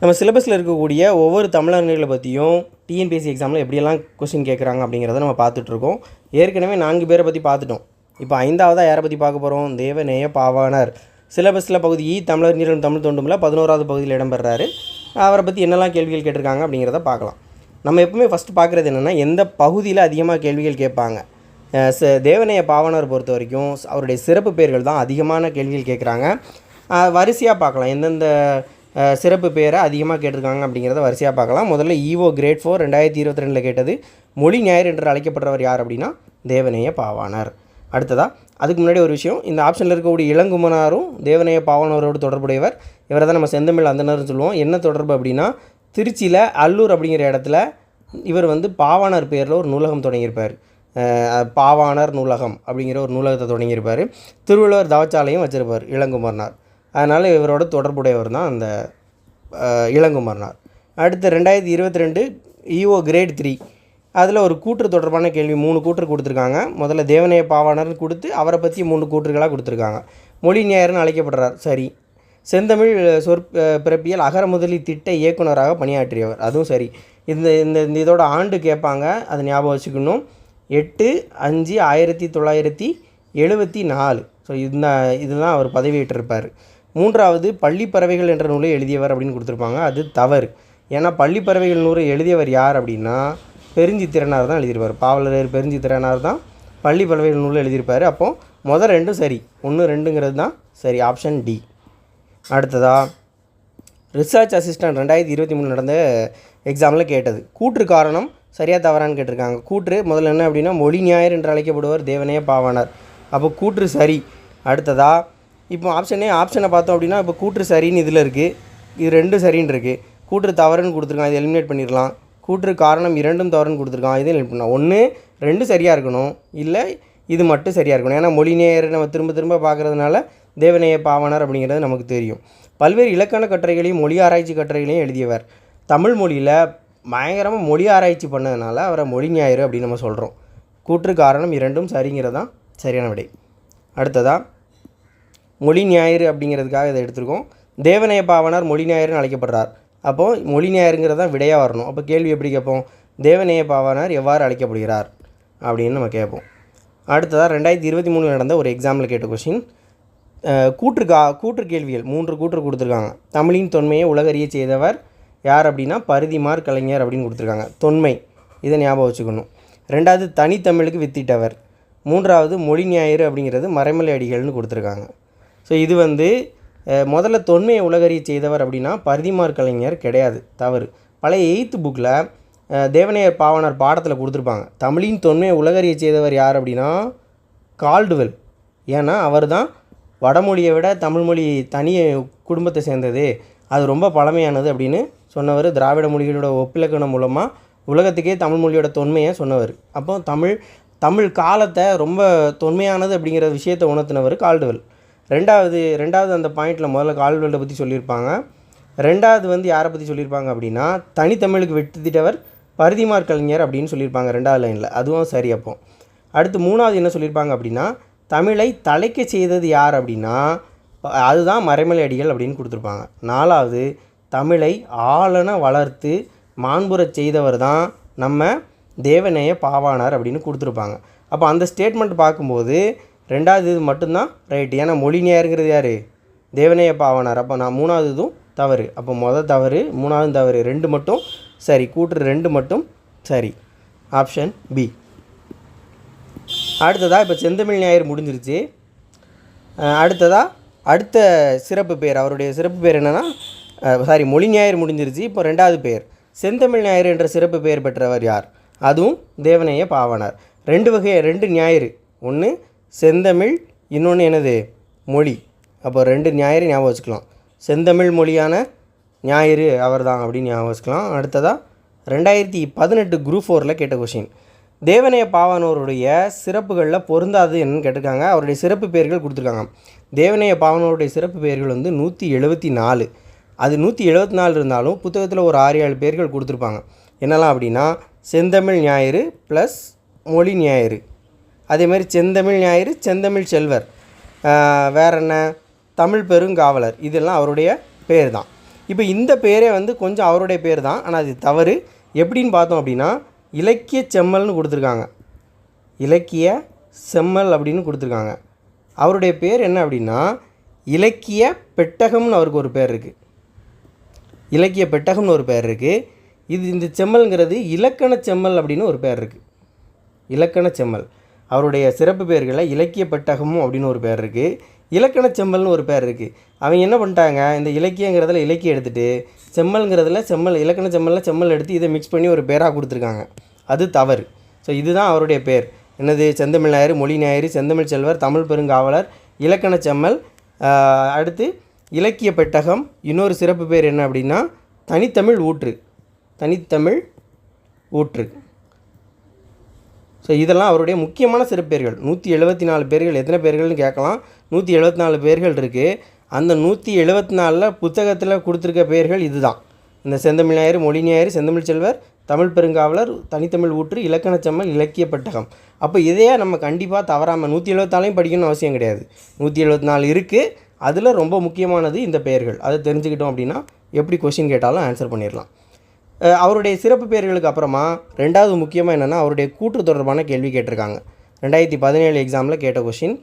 நம்ம சிலபஸில் இருக்கக்கூடிய ஒவ்வொரு தமிழர்களை பற்றியும் டிஎன்பிஎஸ்சி எக்ஸாமில் எப்படியெல்லாம் கொஸ்டின் கேட்குறாங்க அப்படிங்கிறத நம்ம பார்த்துட்ருக்கோம். ஏற்கனவே நான்கு பேரை பற்றி பார்த்துட்டோம். இப்போ ஐந்தாவதாக யாரை பற்றி பார்க்க போகிறோம் தேவநேய பாவானர் சிலபஸில் பகுதி இ தமிழர் நீரம் தமிழ் தொண்டுமில் பதினோராவது பகுதியில் இடம்பெறாரு. அவரை பற்றி என்னெல்லாம் கேள்விகள் கேட்டிருக்காங்க அப்படிங்கிறத பார்க்கலாம். நம்ம எப்பவுமே ஃபஸ்ட்டு பார்க்குறது என்னென்னா எந்த பகுதியில் அதிகமாக கேள்விகள் கேட்பாங்க? ச- தேவநேய பாவனர் பொறுத்த வரைக்கும் அவருடைய சிறப்பு பெயர்கள் தான் அதிகமான கேள்விகள் கேட்குறாங்க வரிசையாக பார்க்கலாம். எந்தெந்த சிறப்பு பேரை அதிகமாக கேட்டிருக்காங்க அப்படிங்கிறத வரிசையாக பார்க்கலாம். முதல்ல ஈவோ கிரேட் ஃபோர் ரெண்டாயிரத்தி இருபத்தி ரெண்டில் கேட்டது. மொழி ஞாயிறு என்று அழைக்கப்பட்டவர் யார் அப்படின்னா தேவநேய பாவானார் அடுத்ததாக அதுக்கு முன்னாடி ஒரு விஷயம் இந்த ஆப்ஷனில் இருக்கக்கூடிய இளங்குமனாரும் தேவநேய பாவானவரோடு தொடர்புடையவர். இவரை தான் நம்ம செந்தமிழ் அந்தனர்னு சொல்லுவோம். என்ன தொடர்பு அப்படின்னா திருச்சியில் அல்லூர் அப்படிங்கிற இடத்துல இவர் வந்து பாவாணர் பேரில் ஒரு நூலகம் தொடங்கியிருப்பார். பாவானர் பாவாணர் நூலகம் அப்படிங்கிற ஒரு நூலகத்தை தொடங்கியிருப்பார். திருவள்ளுவர் தவச்சாலையும் வச்சுருப்பார் இளங்குமரனார். அதனால் இவரோட தொடர்புடையவர் தான் அந்த இளங்குமரனார். அடுத்து ரெண்டாயிரத்தி இருபத்தி ரெண்டு இஓ கிரேட் த்ரீ அதில் ஒரு கூற்று தொடர்பான கேள்வி மூணு கூற்று கொடுத்துருக்காங்க. முதல்ல தேவனைய பாவாணர்னு கொடுத்து அவரை பற்றி மூணு கூற்றுகளாக கொடுத்துருக்காங்க. மொழி ஞாயிறுன்னு அழைக்கப்படுறார். சரி. செந்தமிழ் சொற் பிறப்பியல் அகர முதலி திட்ட இயக்குனராக பணியாற்றியவர். அதுவும் சரி. இந்த இந்த இந்த இதோட ஆண்டு கேட்பாங்க. அதை ஞாபகம் வச்சுக்கணும். எட்டு அஞ்சு ஆயிரத்தி தொள்ளாயிரத்தி எழுபத்தி நாலு. ஸோ இந்த இதுதான் அவர் பதவியேற்றிருப்பார். மூன்றாவது பள்ளி பறவைகள் என்ற நூலை எழுதியவர் அப்படின்னு கொடுத்துருப்பாங்க. அது தவறு. ஏன்னா பள்ளி பறவைகள் நூலை எழுதியவர் யார் அப்படின்னா பெருஞ்சித்திரனார் தான் எழுதியிருப்பார். பாவலரர் பெருஞ்சித்திரனார் தான் பள்ளி பறவைகள் நூலை எழுதியிருப்பார். அப்போது முதல் ரெண்டும் சரி. ஒன்று ரெண்டுங்கிறது தான் சரி. Option D. அடுத்ததா? ரிசர்ச் அசிஸ்டன்ட் ரெண்டாயிரத்தி இருபத்தி மூணு நடந்த எக்ஸாமில் கேட்டது. கூற்று காரணம் சரியாக தவறான்னு கேட்டிருக்காங்க. கூற்று முதல்ல என்ன அப்படின்னா மொழி ஞாயிறு என்று அழைக்கப்படுவர் தேவனே பாவானார் அப்போ கூற்று சரி. அடுத்ததாக இப்போ ஆப்ஷனே ஆப்ஷனை பார்த்தோம் அப்படின்னா இப்போ கூற்று சரின்னு இதில் இருக்குது இது ரெண்டும் சரின்னு இருக்குது கூற்று தவறுன்னு கொடுத்துருக்கான் இதை எலிமினேட் பண்ணிடலாம். கூற்று காரணம் இரண்டும் தவறுன்னு கொடுத்துருக்கான் இதை எலிமினேட் பண்ணலாம். ஒன்று ரெண்டு சரியாக இருக்கணும். இல்லை இது மட்டும் சரியாக இருக்கணும். ஏன்னா மொழிநேயர் நம்ம திரும்ப திரும்ப பார்க்குறதுனால தேவநேய பாவனர் அப்படிங்கிறது நமக்கு தெரியும். பல்வேறு இலக்கண கட்டுரைகளையும் மொழி ஆராய்ச்சி கட்டுரைகளையும் எழுதியவர். தமிழ் மொழியில் பயங்கரமாக மொழி ஆராய்ச்சி பண்ணதுனால அவரை மொழி ஞாயிறு அப்படின்னு நம்ம சொல்கிறோம் கூற்று காரணம் இரண்டும் சரிங்கிறது தான் சரியான விடை. அடுத்ததாக மொழி ஞாயிறு அப்படிங்கிறதுக்காக இதை எடுத்திருக்கோம். தேவநேய பாவனார் மொழி ஞாயிறுன்னு அழைக்கப்படுறார். அப்போது மொழி ஞாயிறுங்கிறது தான் விடையாக வரணும். அப்போ கேள்வி எப்படி கேட்போம்? தேவநேய பாவனார் எவ்வாறு அழைக்கப்படுகிறார் அப்படின்னு நம்ம கேட்போம். அடுத்ததாக ரெண்டாயிரத்தி இருபத்தி மூணில் நடந்த ஒரு எக்ஸாமில் கேட்ட கொஷின் கூற்று கா கூற்று கேள்விகள். மூன்று கூற்று கொடுத்துருக்காங்க. தமிழின் தொன்மையை உலகறிய செய்தவர் யார் அப்படின்னா பருதிமார் கலைஞர் அப்படின்னு கொடுத்துருக்காங்க. தொன்மை. இதை ஞாபகம் வச்சுக்கணும். ரெண்டாவது தனித்தமிழுக்கு வித்திட்டவர். மூன்றாவது மொழி ஞாயிறு அப்படிங்கிறது மறைமலை அடிகள்னு கொடுத்துருக்காங்க. ஸோ இது வந்து முதல்ல தொன்மையை உலகறிய செய்தவர் அப்படின்னா பரிதிமார் கலைஞர் கிடையாது. தவறு. பழைய எயித்து புக்கில் தேவனையர் பாவனர் பாடத்தில் கொடுத்துருப்பாங்க. தமிழின் தொன்மையை உலகறிய செய்தவர் யார் அப்படின்னா கால்டுவெல். ஏன்னா அவர் தான் வடமொழியை விட தமிழ்மொழி தனி குடும்பத்தை சேர்ந்தது. அது ரொம்ப பழமையானது அப்படின்னு சொன்னவர். திராவிட மொழிகளோட ஒப்பிலக்கணம் மூலமாக உலகத்துக்கே தமிழ் மொழியோட தொன்மையை சொன்னவர். அப்போ தமிழ் தமிழ் காலத்தை ரொம்ப தொன்மையானது அப்படிங்கிற விஷயத்தை உணர்த்தினவர் கால்டுவெல். ரெண்டாவது ரெண்டாவது அந்த பாயிண்டில் முதல்ல கால்டுவெல்லை பற்றி சொல்லியிருப்பாங்க. ரெண்டாவது வந்து யாரை பற்றி சொல்லியிருப்பாங்க அப்படின்னா தனித்தமிழுக்கு விட்டுத்திட்டவர் பரிதிமார் கலைஞர் அப்படின்னு சொல்லியிருப்பாங்க ரெண்டாவது லைனில். அதுவும் சரி அப்போ. அடுத்து மூணாவது என்ன சொல்லியிருப்பாங்க அப்படின்னா தமிழை தலைக்க செய்தது யார் அப்படின்னா அதுதான் மறைமலை அடிகள் அப்படின்னு கொடுத்துருப்பாங்க. நாலாவது தமிழை ஆளன வளர்த்து மாண்புறச் செய்தவர் தான் நம்ம தேவநேய பாவாணர் அப்படின்னு கொடுத்துருப்பாங்க. அப்போ அந்த ஸ்டேட்மெண்ட் பார்க்கும்போது ரெண்டாவது இது மட்டும்தான். ரைட் ஏன்னா மொழி நேருங்கிறது யார்? தேவநேய பாவனார் அப்போ நான் மூணாவது இதுவும் தவறு. அப்போ மொதல் தவறு மூணாவது தவறு ரெண்டு மட்டும் சரி. கூட்டுற ரெண்டு மட்டும் சரி. ஆப்ஷன் பி அடுத்ததாக இப்போ செந்தமிழ் ஞாயிறு முடிஞ்சிருச்சு. அடுத்ததாக அடுத்த சிறப்பு பேர். அவருடைய சிறப்பு பேர் என்னென்னா சாரி மொழி ஞாயிறு முடிஞ்சிருச்சு. இப்போ ரெண்டாவது பேர். செந்தமிழ் ஞாயிறு என்ற சிறப்பு பெயர் பெற்றவர் யார்? அதுவும் தேவநேய பாவனார் ரெண்டு வகை ரெண்டு ஞாயிறு. ஒன்று செந்தமிழ் இன்னொன்று என்னது? மொழி. அப்போ ரெண்டு ஞாயிறு ஞாபகம் வச்சுக்கலாம். செந்தமிழ் மொழியான ஞாயிறு அவர்தான் அப்படின்னு ஞாபகம் வச்சுக்கலாம். அடுத்ததாக ரெண்டாயிரத்தி பதினெட்டு குரூப் ஃபோரில் கேட்ட கொஷின் தேவனைய பாவனோருடைய சிறப்புகளில் பொருந்தாது என்னன்னு கேட்டிருக்காங்க. அவருடைய சிறப்பு பெயர்கள் கொடுத்துருக்காங்க. தேவனைய பாவனோருடைய சிறப்பு பெயர்கள் வந்து நூற்றி எழுபத்தி நாலு. அது நூற்றி எழுபத்தி நாலு இருந்தாலும் புத்தகத்தில் ஒரு ஆறு ஏழு பேர்கள் கொடுத்துருப்பாங்க. என்னெல்லாம் அப்படின்னா செந்தமிழ் ஞாயிறு ப்ளஸ் மொழி ஞாயிறு. அதே மாதிரி செந்தமிழ் ஞாயிறு செந்தமிழ் செல்வர். ஆஹ் வேற என்ன தமிழ் பெருங்காவலர். இதெல்லாம் அவருடைய பேர் தான் இப்போ இந்த பேரே வந்து கொஞ்சம் அவருடைய பேர் தான் ஆனால் அது தவறு. எப்படின்னு பார்த்தோம் அப்படின்னா இலக்கிய செம்மல்னு கொடுத்துருக்காங்க. இலக்கிய செம்மல் அப்படின்னு கொடுத்துருக்காங்க. அவருடைய பேர் என்ன அப்படின்னா இலக்கிய பெட்டகம்னு அவருக்கு ஒரு பேர் இருக்குது இலக்கிய பெட்டகம்னு ஒரு பேர் இருக்குது இது இந்த செம்மல்ங்கிறது இலக்கண செம்மல் அப்படின்னு ஒரு பேர் இருக்குது இலக்கண செம்மல். அவருடைய சிறப்பு பேர்களில் இலக்கிய பெட்டகமும் அப்படின்னு ஒரு பேர் இருக்குது இலக்கண செம்மல்னு ஒரு பேர் இருக்குது அவங்க என்ன பண்ணிட்டாங்க? இந்த இலக்கியங்கிறதுல இலக்கியம் எடுத்துகிட்டு செம்மல்ங்கிறதுல செம்மல் இலக்கண செம்மலில் செம்மல் எடுத்து இதை மிக்ஸ் பண்ணி ஒரு பேராக கொடுத்துருக்காங்க. அது தவறு. ஸோ இதுதான் அவருடைய பேர். என்னது? செந்தமிழ் நாயர் மொழி ஞாயிறு செந்தமிழ் செல்வர் தமிழ் பெருங்காவலர் இலக்கண செம்மல். அடுத்து இலக்கிய பெட்டகம் இன்னொரு சிறப்பு பேர் என்ன அப்படின்னா தனித்தமிழ் ஊற்று. தனித்தமிழ் ஊற்று. ஸோ இதெல்லாம் அவருடைய முக்கியமான சிறப்பேர்கள். நூற்றி எழுபத்தி நாலு பேர்கள் எத்தனை பேர்கள்னு கேட்கலாம். நூற்றி எழுபத்தி நாலு பேர்கள் இருக்குது அந்த நூற்றி எழுபத்தி நாலில் புத்தகத்தில் கொடுத்துருக்க பேர்கள் இதுதான். இந்த செந்தமிழ் ஞாயிறு மொழி ஞாயிறு செந்தமிழ் செல்வர் தமிழ் பெருங்காவலர் தனித்தமிழ் ஊற்று இலக்கணச்சம்மல் இலக்கிய பட்டகம். அப்போ இதையே நம்ம கண்டிப்பாக தவறாமல் நூற்றி எழுபத்தாலையும் படிக்கணும்னு அவசியம் கிடையாது. நூற்றி எழுபத்தி நாலு இருக்குது அதில் ரொம்ப முக்கியமானது இந்த பெயர்கள். அதை தெரிஞ்சுக்கிட்டோம் அப்படின்னா எப்படி கொஷின் கேட்டாலும் ஆன்சர் பண்ணிடலாம். அவருடைய சிறப்பு பெயர்களுக்கு அப்புறமா ரெண்டாவது முக்கியமாக என்னென்னா அவருடைய கூற்று தொடர்பான கேள்வி கேட்டிருக்காங்க. ரெண்டாயிரத்தி பதினேழு எக்ஸாமில் கேட்ட கொஷின்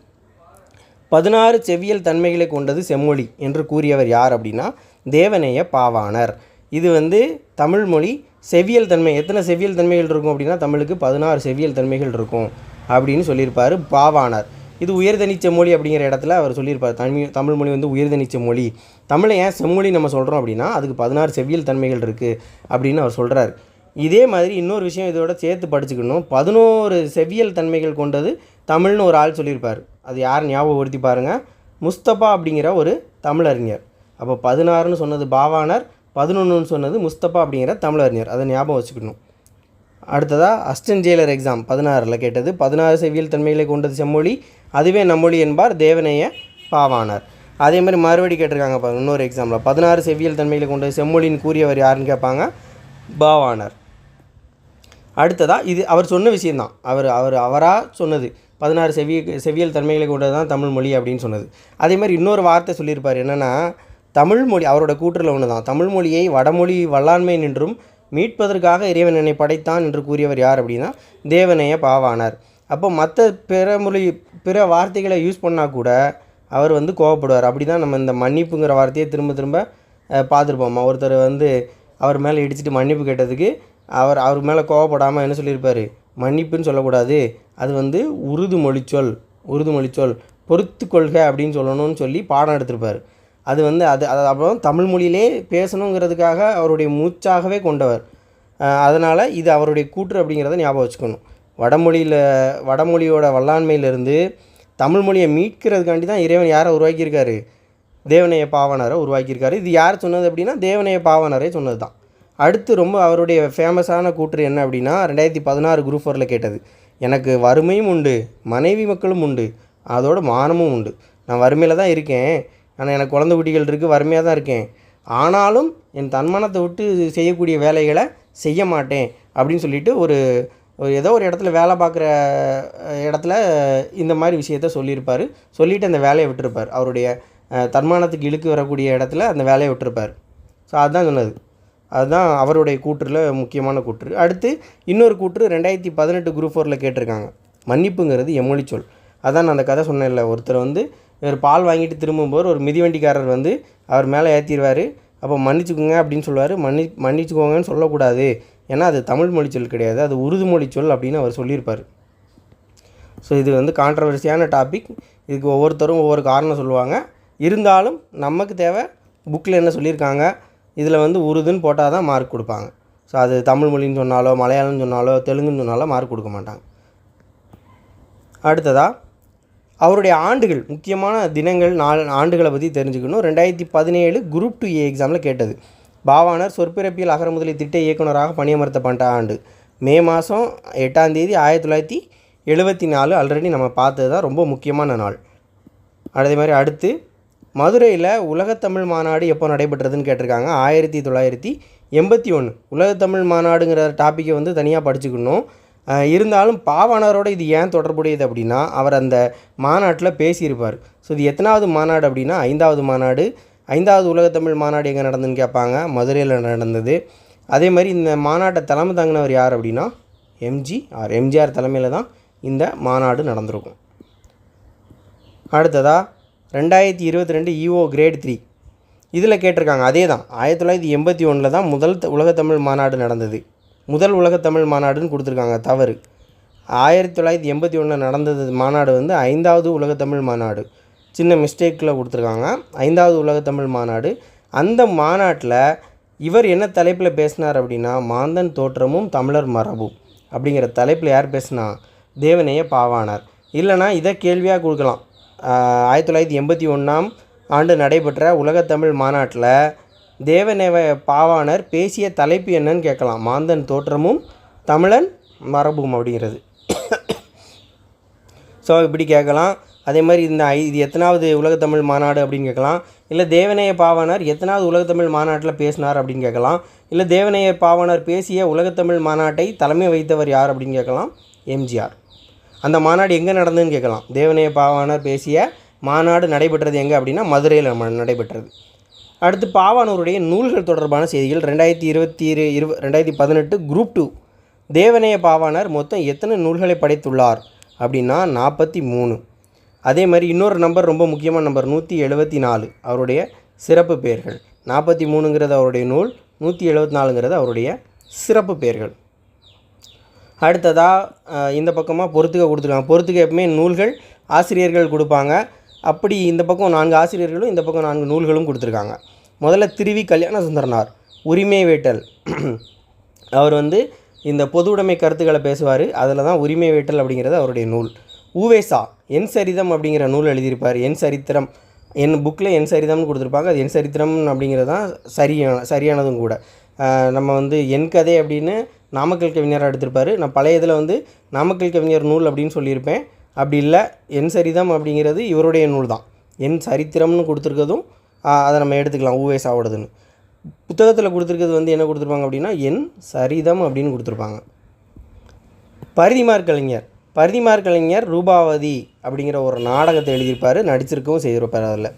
பதினாறு செவ்வியல் தன்மைகளை கொண்டது செம்மொழி என்று கூறியவர் யார் அப்படின்னா தேவநேய பாவாணர். இது வந்து தமிழ் மொழி செவ்வியல் தன்மை. எத்தனை செவ்வியல் தன்மைகள் இருக்கும் அப்படின்னா தமிழுக்கு பதினாறு செவ்வியல் தன்மைகள் இருக்கும் அப்படின்னு சொல்லியிருப்பார் பாவாணர். இது உயர்தனிச்ச மொழி அப்படிங்கிற இடத்துல அவர் சொல்லியிருப்பார். தமிழ் தமிழ் மொழி வந்து உயர்தனிச்ச மொழி. தமிழை ஏன் செம்மொழி நம்ம சொல்கிறோம் அப்படின்னா அதுக்கு பதினாறு செவ்வியல் தன்மைகள் இருக்குது அப்படின்னு அவர் சொல்கிறார் இதே மாதிரி இன்னொரு விஷயம் இதோட சேர்த்து படிச்சுக்கணும். பதினோரு செவ்வியல் தன்மைகள் கொண்டது தமிழ்னு ஒரு ஆள் சொல்லியிருப்பார். அது யார் ஞாபகப்படுத்தி பாருங்கள் முஸ்தபா அப்படிங்கிற ஒரு தமிழறிஞர். அப்போ பதினாறுன்னு சொன்னது பாவானர் பதினொன்றுன்னு சொன்னது முஸ்தபா அப்படிங்கிற தமிழறிஞர். அதை ஞாபகம் வச்சுக்கணும். அடுத்ததாக அஸ்டன் ஜெயிலர் எக்ஸாம் பதினாறில் கேட்டது. பதினாறு செவ்வியல் தன்மைகளை கொண்டது செம்மொழி. அதுவே நம்மொழி என்பார் தேவனைய பாவானார் அதே மாதிரி மறுபடி கேட்டிருக்காங்க பாருங்க இன்னொரு எக்ஸாம்பிள் பதினாறு செவ்வியல் தன்மைகளை கொண்ட செம்மொழின்னு கூறியவர் யாருன்னு கேட்பாங்க? பாவாணர். அடுத்ததாக இது அவர் சொன்ன விஷயந்தான் அவர் அவர் அவராக சொன்னது. பதினாறு செவ்விய செவ்வியல் தன்மைகளை கொண்டது தான் தமிழ் மொழி அப்படின்னு சொன்னது. அதே மாதிரி இன்னொரு வார்த்தை சொல்லியிருப்பார் என்னென்னா தமிழ் மொழி அவரோட கூற்றில் ஒன்று தான் தமிழ் மொழியை வடமொழி வல்லாண்மை நின்றும் மீட்பதற்காக இறைவன் என்னை படைத்தான் என்று கூறியவர் யார் அப்படின்னா தேவனைய பாவானார் அப்போ மற்ற பிற மொழி பிற வார்த்தைகளை யூஸ் பண்ணால் கூட அவர் வந்து கோவப்படுவார். அப்படி தான் நம்ம இந்த மன்னிப்புங்கிற வார்த்தையை திரும்ப திரும்ப பார்த்துருப்போம்மா பார்த்துருப்போம். ஒருத்தர் வந்து அவர் மேலே இடிச்சிட்டு மன்னிப்பு கேட்டதுக்கு அவர் அவர் மேலே கோவப்படாமல் என்ன சொல்லியிருப்பார்? மன்னிப்புன்னு சொல்லக்கூடாது. அது வந்து உருது மொழிச்சொல் உருது மொழிச்சொல். பொறுத்து கொள்க அப்படின்னு சொல்லணும்னு சொல்லி பாடம் எடுத்திருப்பார். அது வந்து அது அது அப்புறம் தமிழ் மொழியிலே பேசணுங்கிறதுக்காக அவருடைய மூச்சாகவே கொண்டவர். அதனால் இது அவருடைய கூற்று அப்படிங்கிறத ஞாபகம் வச்சுக்கணும். வடமொழியில் வடமொழியோட வல்லாண்மையிலிருந்து தமிழ் மொழியை மீட்கிறதுக்காண்டி தான் இறைவன் யாரை உருவாக்கியிருக்காரு? தேவனைய பாவனரை உருவாக்கியிருக்காரு. இது யார் சொன்னது அப்படின்னா தேவனைய பாவனரே சொன்னது தான். அடுத்து ரொம்ப அவருடைய ஃபேமஸான கூற்று என்ன அப்படின்னா ரெண்டாயிரத்தி பதினாறு குரூப் ஃபோரில் கேட்டது. எனக்கு வறுமையும் உண்டு மனைவி மக்களும் உண்டு அதோட மானமும் உண்டு. நான் வறுமையில் தான் இருக்கேன். ஆனால் எனக்கு குழந்தை குட்டிகள் இருக்குது வறுமையாக தான் இருக்கேன். ஆனாலும் என் தன்மானத்தை விட்டு செய்யக்கூடிய வேலைகளை செய்ய மாட்டேன் அப்படின்னு சொல்லிட்டு ஒரு ஏதோ ஒரு இடத்துல வேலை பார்க்குற இடத்துல இந்த மாதிரி விஷயத்த சொல்லியிருப்பார். சொல்லிவிட்டு அந்த வேலையை விட்டுருப்பார். அவருடைய தன்மானத்துக்கு இழுக்கு வரக்கூடிய இடத்துல அந்த வேலையை விட்டுருப்பார். ஸோ அதுதான் சொன்னது. அதுதான் அவருடைய கூற்றில் முக்கியமான கூற்று. அடுத்து இன்னொரு கூற்று ரெண்டாயிரத்தி பதினெட்டு குரூப் ஃபோரில் கேட்டிருக்காங்க. மன்னிப்புங்கிறது எமொழி சொல். அதான் நான் அந்த கதை சொன்னேன்ல. ஒருத்தர் வந்து இவர் பால் வாங்கிட்டு திரும்பும்போது ஒரு மிதிவண்டிக்காரர் வந்து அவர் மேலே ஏற்றிடுவார் அப்போ மன்னிச்சுக்கோங்க அப்படின்னு சொல்லுவார். மன்னி மன்னிச்சுக்கோங்கன்னு சொல்லக்கூடாது. ஏன்னா அது தமிழ் மொழி சொல் கிடையாது அது உருது மொழி சொல் அப்படின்னு அவர் சொல்லியிருப்பார். ஸோ இது வந்து கான்ட்ரவர்சியான டாபிக் இதுக்கு ஒவ்வொருத்தரும் ஒவ்வொரு காரணம் சொல்லுவாங்க. இருந்தாலும் நமக்கு தேவை புக்கில் என்ன சொல்லியிருக்காங்க இதில் வந்து உருதுன்னு போட்டால் தான் மார்க் கொடுப்பாங்க. ஸோ அது தமிழ் மொழின்னு சொன்னாலோ மலையாளம்னு சொன்னாலோ தெலுங்குன்னு சொன்னாலோ மார்க் கொடுக்க மாட்டாங்க. அடுத்ததாக அவருடைய ஆண்டுகள் முக்கியமான தினங்கள் நாலு ஆண்டுகளை பற்றி தெரிஞ்சுக்கணும். ரெண்டாயிரத்தி பதினேழு குரூப் டூ ஏ எக்ஸாமில் கேட்டது. பாவாணர் சொற்பிறப்பியல் அகரமுதலி திட்ட இயக்குனராக பணியமர்த்தப்பட்ட ஆண்டு. மே மாதம் எட்டாம் தேதி ஆயிரத்தி தொள்ளாயிரத்தி எழுபத்தி நாலு ஆல்ரெடி நம்ம பார்த்தது தான் ரொம்ப முக்கியமான நாள். அதே மாதிரி அடுத்து மதுரையில் உலகத்தமிழ் மாநாடு எப்போ நடைபெற்றதுன்னு கேட்டிருக்காங்க. ஆயிரத்தி தொள்ளாயிரத்தி எண்பத்தி ஒன்று உலகத்தமிழ் மாநாடுங்கிற டாப்பிக்கை வந்து தனியாக படிச்சுக்கணும். இருந்தாலும் பாவாணரோட இது ஏன் தொடர்புடையது அப்படின்னா அவர் அந்த மாநாட்டில் பேசியிருப்பார். ஸோ இது எத்தனாவது மாநாடு அப்படின்னா ஐந்தாவது மாநாடு. ஐந்தாவது உலகத்தமிழ் மாநாடு எங்கே நடந்ததுன்னு கேட்பாங்க. மதுரையில் நடந்தது. அதே மாதிரி இந்த மாநாட்டை தலைமை தாங்கினவர் யார் அப்படின்னா எம்ஜிஆர் எம்ஜிஆர் தலைமையில் தான் இந்த மாநாடு நடந்திருக்கும். அடுத்ததாக ரெண்டாயிரத்தி இருபத்தி ரெண்டு இஓ கிரேட் த்ரீ இதில் கேட்டிருக்காங்க அதே தான் ஆயிரத்தி தொள்ளாயிரத்தி எண்பத்தி ஒன்றில் தான் முதல் உலகத்தமிழ் மாநாடு நடந்தது. முதல் உலகத்தமிழ் மாநாடுன்னு கொடுத்துருக்காங்க தவறு. ஆயிரத்தி தொள்ளாயிரத்தி எண்பத்தி ஒன்றில் நடந்தது மாநாடு வந்து ஐந்தாவது உலகத்தமிழ் மாநாடு. சின்ன மிஸ்டேக்கில் கொடுத்துருக்காங்க. ஐந்தாவது உலகத்தமிழ் மாநாடு. அந்த மாநாட்டில் இவர் என்ன தலைப்பில் பேசினார் அப்படின்னா மாந்தன் தோற்றமும் தமிழர் மரபும் அப்படிங்கிற தலைப்பில் யார் பேசுனா தேவநேய பாவானார் இல்லைனா இதை கேள்வியாக கொடுக்கலாம். ஆயிரத்தி தொள்ளாயிரத்தி எண்பத்தி ஒன்றாம் ஆண்டு நடைபெற்ற உலகத்தமிழ் மாநாட்டில் தேவநேவ பாவாணர் பேசிய தலைப்பு என்னன்னு கேட்கலாம். மாந்தன் தோற்றமும் தமிழன் மரபும் அப்படிங்கிறது. ஸோ இப்படி கேட்கலாம். அதே மாதிரி இந்த ஐ இது எத்தனாவது உலகத்தமிழ் மாநாடு அப்படின்னு கேட்கலாம். இல்லை தேவநேய பாவனர் எத்தனாவது உலகத்தமிழ் மாநாட்டில் பேசினார் அப்படின்னு கேட்கலாம். இல்லை தேவநேய பாவனர் பேசிய உலகத்தமிழ் மாநாட்டை தலைமை வைத்தவர் யார் அப்படின்னு கேட்கலாம். எம்ஜிஆர் அந்த மாநாடு எங்கே நடந்ததுன்னு கேட்கலாம். தேவநேய பாவானார் பேசிய மாநாடு நடைபெற்றது எங்கே அப்படின்னா மதுரையில் நடைபெற்றது. அடுத்து பாவானூருடைய நூல்கள் தொடர்பான செய்திகள். ரெண்டாயிரத்தி இருபத்தி இரு இருவ ரெண்டாயிரத்தி பதினெட்டு குரூப் டூ தேவநேய பாவாணர் மொத்தம் எத்தனை நூல்களை படைத்துள்ளார் அப்படின்னா நாற்பத்தி மூணு. அதே மாதிரி இன்னொரு நம்பர் ரொம்ப முக்கியமான நம்பர் நூற்றி எழுபத்தி நாலு. அவருடைய சிறப்பு பெயர்கள். நாற்பத்தி மூணுங்கிறது அவருடைய நூல் நூற்றி எழுபத்தி நாலுங்கிறது அவருடைய சிறப்பு பெயர்கள். அடுத்ததாக இந்த பக்கமாக பொறுத்துக்க கொடுத்துருக்காங்க. பொறுத்துக்க எப்பவுமே நூல்கள் ஆசிரியர்கள் கொடுப்பாங்க. அப்படி இந்த பக்கம் நான்கு ஆசிரியர்களும் இந்த பக்கம் நான்கு நூல்களும் கொடுத்துருக்காங்க. முதல்ல திருவி கல்யாண சுந்தரனார் உரிமை வேட்டல். அவர் வந்து இந்த பொது உடைமை கருத்துக்களை பேசுவார். அதில் தான் உரிமை வேட்டல் அப்படிங்கிறது அவருடைய நூல். ஊவேசா என் சரிதம் அப்படிங்கிற நூல் எழுதியிருப்பார். என் சரித்திரம் என் புக்கில் என் சரிதம்னு கொடுத்துருப்பாங்க. அது என் சரித்திரம் அப்படிங்கிறது தான் சரியான சரியானதும் கூட. நம்ம வந்து என் கதை அப்படின்னு நாமக்கல் கவிஞராக எடுத்திருப்பாரு. நான் பழைய இதில் வந்து நாமக்கல் கவிஞர் நூல் அப்படின்னு சொல்லியிருப்பேன். அப்படி இல்லை என் சரிதம் அப்படிங்கிறது இவருடைய நூல் தான். என் சரித்திரம்னு கொடுத்துருக்கதும் அதை நம்ம எடுத்துக்கலாம் ஊவேசாவோடதுன்னு புத்தகத்தில் கொடுத்துருக்கிறது வந்து என்ன கொடுத்துருப்பாங்க அப்படின்னா என் சரிதம் அப்படின்னு கொடுத்துருப்பாங்க. பரிதிமார் கலைஞர் பரிதிமார் கலைஞர் ரூபாவதி அப்படிங்கிற ஒரு நாடகத்தை எழுதியிருப்பார் நடிச்சிருக்கவும் செய்திருப்பார் அதில்.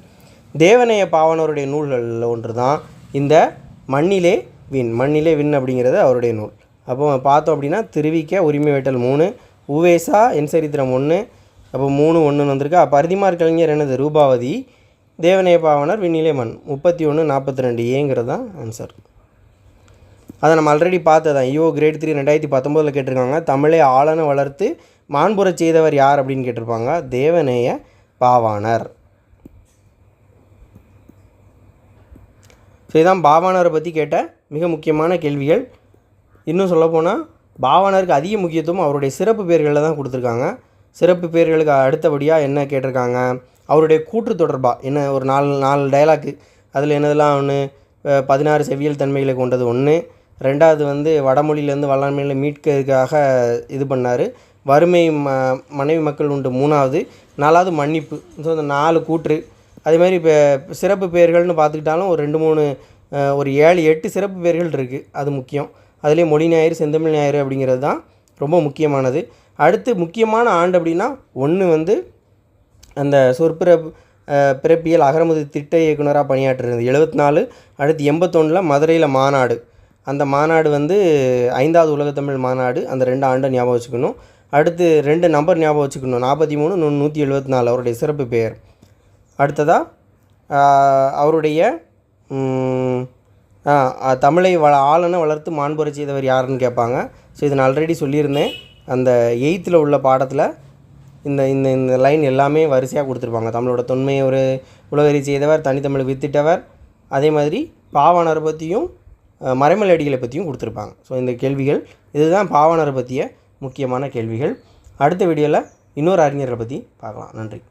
தேவநேய பாவனருடைய நூல்களில் ஒன்று தான் இந்த மண்ணிலே வின் மண்ணிலே வின் அப்படிங்கிறது அவருடைய நூல். அப்போ பார்த்தோம் அப்படின்னா திருவிக்க உரிமை வேட்டல் மூணு உவேசா என் சரித்திரம் ஒன்று அப்போ மூணு ஒன்று வந்திருக்கு. பரிதிமார் கலைஞர் என்னது? ரூபாவதி தேவனைய பாவனர் விண்ணிலே மண். முப்பத்தி ஒன்று நாற்பத்தி ரெண்டு ஏங்கிறது தான் ஆன்சர் அதை நம்ம ஆல்ரெடி பார்த்ததான். ஐயோ கிரேட் த்ரீ ரெண்டாயிரத்தி பத்தொம்போதில் கேட்டிருக்காங்க. தமிழை ஆளன வளர்த்து மாண்புறச் செய்தவர் யார் அப்படின்னு கேட்டிருப்பாங்க? தேவநேய பாவாணர். ஸோ இதான் பாவாணரை பற்றி கேட்ட மிக முக்கியமான கேள்விகள். இன்னும் சொல்லப்போனால் பாவாணருக்கு அதிக முக்கியத்துவம் அவருடைய சிறப்பு பெயர்களில் தான் கொடுத்துருக்காங்க. சிறப்பு பெயர்களுக்கு அடுத்தபடியாக என்ன கேட்டிருக்காங்க? அவருடைய கூற்று தொடர்பாக என்ன ஒரு நாலு நாலு டயலாக்கு அதில் என்னதெல்லாம் ஒன்று பதினாறு செவ்வியல் தன்மைகளை கொண்டது ஒன்று ரெண்டாவது வந்து வடமொழியிலேருந்து வல்லாண்மையில் மீட்கிறதுக்காக இது பண்ணார். வறுமை ம மனைவி மக்கள் உண்டு. மூணாவது நாலாவது மன்னிப்பு. ஸோ இந்த நாலு கூற்று. அதேமாதிரி இப்போ சிறப்பு பெயர்கள்னு பார்த்துக்கிட்டாலும் ஒரு ரெண்டு மூணு ஒரு ஏழு எட்டு சிறப்பு பெயர்கள் இருக்குது அது முக்கியம். அதுலேயே மொழி ஞாயிறு செந்தமிழ் ஞாயிறு அப்படிங்கிறது தான் ரொம்ப முக்கியமானது. அடுத்து முக்கியமான ஆண்டு அப்படின்னா ஒன்று வந்து அந்த சொற்பிற பிறப்பியல் அகரமுது திட்ட இயக்குனராக பணியாற்றுறது எழுபத்தி நாலு அடுத்து எண்பத்தொன்னில் மதுரையில் மாநாடு. அந்த மாநாடு வந்து ஐந்தாவது உலகத்தமிழ் மாநாடு. அந்த ரெண்டு ஆண்டை ஞாபகம் வச்சுக்கணும். அடுத்து ரெண்டு நம்பர் ஞாபகம் வச்சுக்கணும். நாற்பத்தி மூணு நூ நூற்றி எழுபத்தி நாலு அவருடைய சிறப்பு பெயர். அடுத்ததாக அவருடைய தமிழை வள ஆளனை வளர்த்து மாண்புரை செய்தவர் யாருன்னு கேட்பாங்க. ஸோ இது நான் ஆல்ரெடி சொல்லியிருந்தேன். அந்த எயித்தில் உள்ள பாடத்தில் இந்த இந்த இந்த லைன் எல்லாமே வரிசையாக கொடுத்துருப்பாங்க. தமிழோட தொன்மையை ஒரு உலகறி செய்தவர் தனித்தமிழ் வித்திட்டவர். அதே மாதிரி பாவாணரை பற்றியும் மறைமலடிகளை மறைமலை அடிகளை பற்றியும் கொடுத்துருப்பாங்க. ஸோ இந்த கேள்விகள் இதுதான் பாவாணரை பற்றிய முக்கியமான கேள்விகள். அடுத்த வீடியோவில் இன்னொரு அறிஞரை பற்றி பார்க்கலாம். நன்றி.